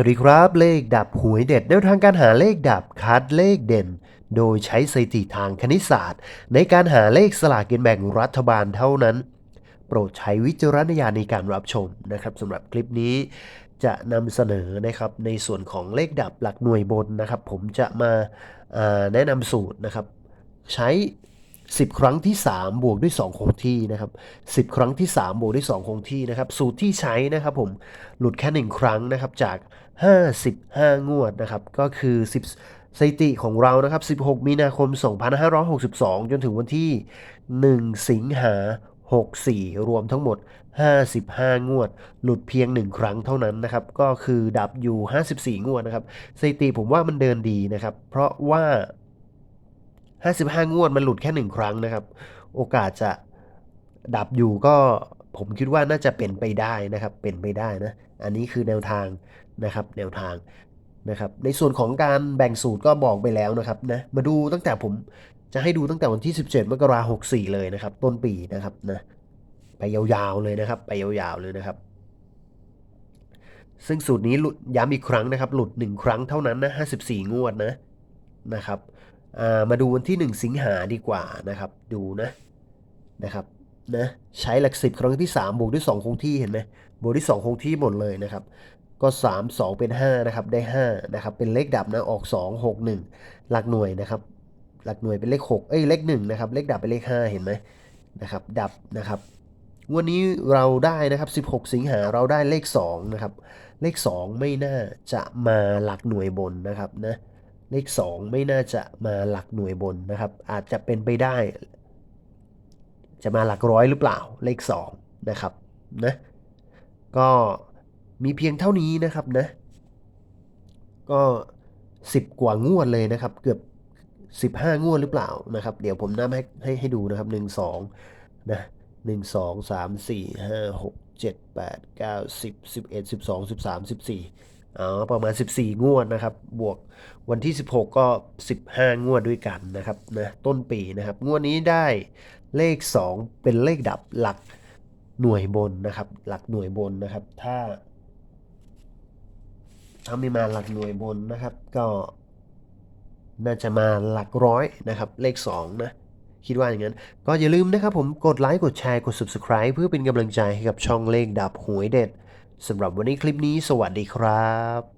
สวัสดีครับเลขดับหวยเด็ดแนวทางการหาเลขดับคัดเลขเด่น โดยใช้สถิติทางคณิตศาสตร์ ในการหาเลขสลากกินแบ่งรัฐบาลเท่านั้น โปรดใช้วิจารณญาณในการรับชมนะครับสำหรับคลิปนี้จะนำเสนอนะครับในส่วนของเลขดับหลักหน่วยบนนะครับ ผมจะมาอ่าแนะนำสูตรนะครับ ใช้ 10 ครั้งที่ 3 บวกด้วย 2 คงที่นะครับ 10 ครั้งที่ 3 บวกด้วย 2 คงที่นะครับ สูตรที่ใช้นะครับผมหลุดแค่ 1 ครั้งนะครับจาก 55 งวดนะครับ ก็คือ 10สถิติของเรานะครับ 16 มีนาคม 2562 จนถึงวันที่ 1 สิงหา64 รวมทั้งหมด 55 งวด หลุดเพียง 1 ครั้งเท่านั้นนะครับ ก็คือดับอยู่ 54 งวดนะครับสถิติผมว่ามันเดินดีนะครับ เพราะว่า 55 งวดมันหลุดแค่ 1 ครั้งนะครับ โอกาสจะดับอยู่ก็ผมคิดว่าน่าจะเป็นไปได้นะครับ เป็นไปได้นะ อันนี้คือแนวทางนะครับ แนวทางนะครับ ในส่วนของการแบ่งสูตรก็บอกไปแล้วนะครับนะ มาดูตั้งแต่ผมจะให้ดูตั้งแต่วันที่ 17 มกราคม 64 เลยนะครับ ต้นปีนะครับนะ ไปยาวๆเลยนะครับ ไปยาวๆเลยนะครับซึ่งสูตรนี้หลุดย้ำอีกครั้งนะครับ หลุด 1 ครั้งเท่านั้นนะ54 งวดนะนะครับ มาดูวันที่ 1 สิงหาดีกว่านะครับ ดูนะนะครับนะใช้หลักสิบครั้งที่ 3 บวกด้วย 2 คงที่เห็นไหมบวกด้วย 2 คงที่หมดเลยนะครับ ก็ 3 2 เป็น 5 นะครับ ได้ 5 นะครับ เป็นเลขดับนะออก 2 6 1 หลักหน่วยนะครับ หลักหน่วยเป็นเลข 6 เอ้ยเลข1นะครับ เลขดับเป็นเลข 5 เห็นไหมนะครับ ดับนะครับวันนี้เราได้นะครับ 16 สิงหาเราได้เลข 2 นะครับ เลข 2 ไม่น่าจะมาหลักหน่วยบนนะครับนะ เลข 2 ไม่น่าจะมาหลักหน่วยบนนะครับ อาจจะเป็นไปได้ จะมาหลักร้อยหรือเปล่าเลข 2 นะครับนะก็มีเพียงเท่านี้นะครับนะ ก็ 10 กว่างวดเลยนะครับ เกือบ 15 งวดหรือเปล่านะครับ เดี๋ยวผมนับให้ให้ให้ดูนะครับ 1 2นะ1 2 3 4 5 6 7 8 9 10 11 12 13 14 อ๋อประมาณ 14 งวดนะครับ บวกวันที่ 16 ก็ 15 งวดด้วยกันนะครับนะต้นปีนะครับ งวดนี้ได้เลข 2 เป็นเลขดับหลักหน่วยบนนะครับ หลักหน่วยบนนะครับ ถ้า ถ้าไม่มาหลักหน่วยบนนะครับ ก็ น่าจะมาหลักร้อยนะครับ เลข 2 นะคิดว่าอย่างนั้น ก็อย่าลืมนะครับผมกดไลค์กดแชร์กด Subscribe เพื่อเป็นกำลังใจให้กับช่องเลขดับหวยเด็ด สำหรับวันนี้คลิปนี้สวัสดีครับ